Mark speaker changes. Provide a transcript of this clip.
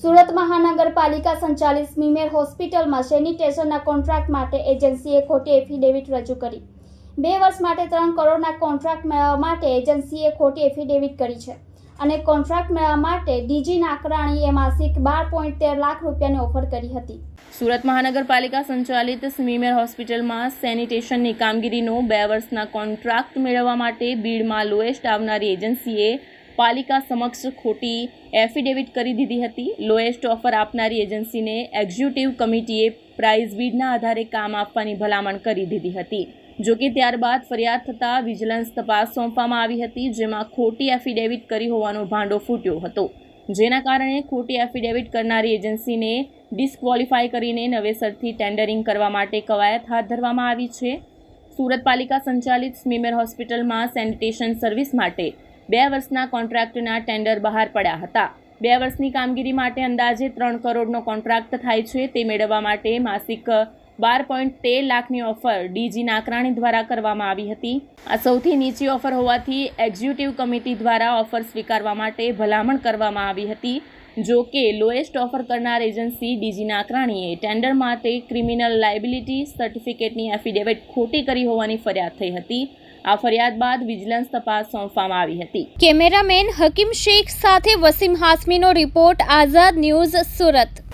Speaker 1: સુરત મહાનગરપાલિકા સંચાલિત સ્મીમેર હોસ્પિટલમાં સેનિટેશનના કોન્ટ્રાક્ટ માટે એજન્સીએ ખોટી એફિડેવિટ રજૂ કરી. બે વર્ષ માટે ત્રણ કરોડના કોન્ટ્રાક્ટ મેળવવા માટે એજન્સીએ ખોટી એફિડેવિટ કરી છે અને કોન્ટ્રાક્ટ મેળવવા માટે ડીજી નાકરાણીએ માસિક બાર પોઈન્ટ તેર લાખ રૂપિયાની ઓફર કરી હતી.
Speaker 2: સુરત મહાનગરપાલિકા સંચાલિત સ્મીમેર હોસ્પિટલમાં સેનિટેશનની કામગીરીનો બે વર્ષના કોન્ટ્રાક્ટ મેળવવા માટે બીડમાં લોએસ્ટ આવનારી એજન્સીએ પાલિકા સમક્ષ ખોટી એફિડેવિટ કરી દીધી હતી. લોએસ્ટ ઓફર આપનારી એજન્સીને એક્ઝિક્યુટિવ કમિટીએ પ્રાઇઝ બીડના આધારે કામ આપવાની ભલામણ કરી દીધી હતી. જોકે ત્યારબાદ ફરિયાદ થતાં વિજિલન્સ તપાસ સોંપવામાં આવી હતી, જેમાં ખોટી એફિડેવિટ કરી હોવાનો ભાંડો ફૂટ્યો હતો. જેના કારણે ખોટી એફિડેવિટ કરનારી એજન્સીને ડિસ્ક્વોલિફાય કરીને નવેસરથી ટેન્ડરિંગ કરવા માટે કવાયત હાથ ધરવામાં આવી છે. સુરત પાલિકા સંચાલિત સ્મીમેર હોસ્પિટલમાં સેનિટેશન સર્વિસ માટે બે વર્ષના કોન્ટ્રાક્ટના ટેન્ડર બહાર પડ્યા હતા. બે વર્ષની કામગીરી માટે અંદાજે ત્રણ કરોડનો કોન્ટ્રાક્ટ થાય છે તે મેળવવા માટે માસિક બાર પોઈન્ટ તેર લાખની ઓફર ડીજી નાકરાણી દ્વારા કરવામાં આવી હતી. આ સૌથી નીચી ઓફર હોવાથી એક્ઝિક્યુટિવ કમિટી દ્વારા ઓફર સ્વીકારવા માટે ભલામણ કરવામાં આવી હતી. જો કે લોએસ્ટ ઓફર કરનાર એજન્સી ડીજી નાકરાણીએ ટેન્ડર માટે ક્રિમિનલ લાયબિલિટી સર્ટિફિકેટની એફિડેવિટ ખોટી કરી હોવાની ફરિયાદ થઈ હતી. આ ફરિયાદ બાદ વિજિલન્સ તપાસ સોંપવામાં આવી હતી.
Speaker 1: કેમેરામેન હકીમ શેખ સાથે વસીમ હાસમીનો રિપોર્ટ આઝાદ ન્યૂઝ સુરત.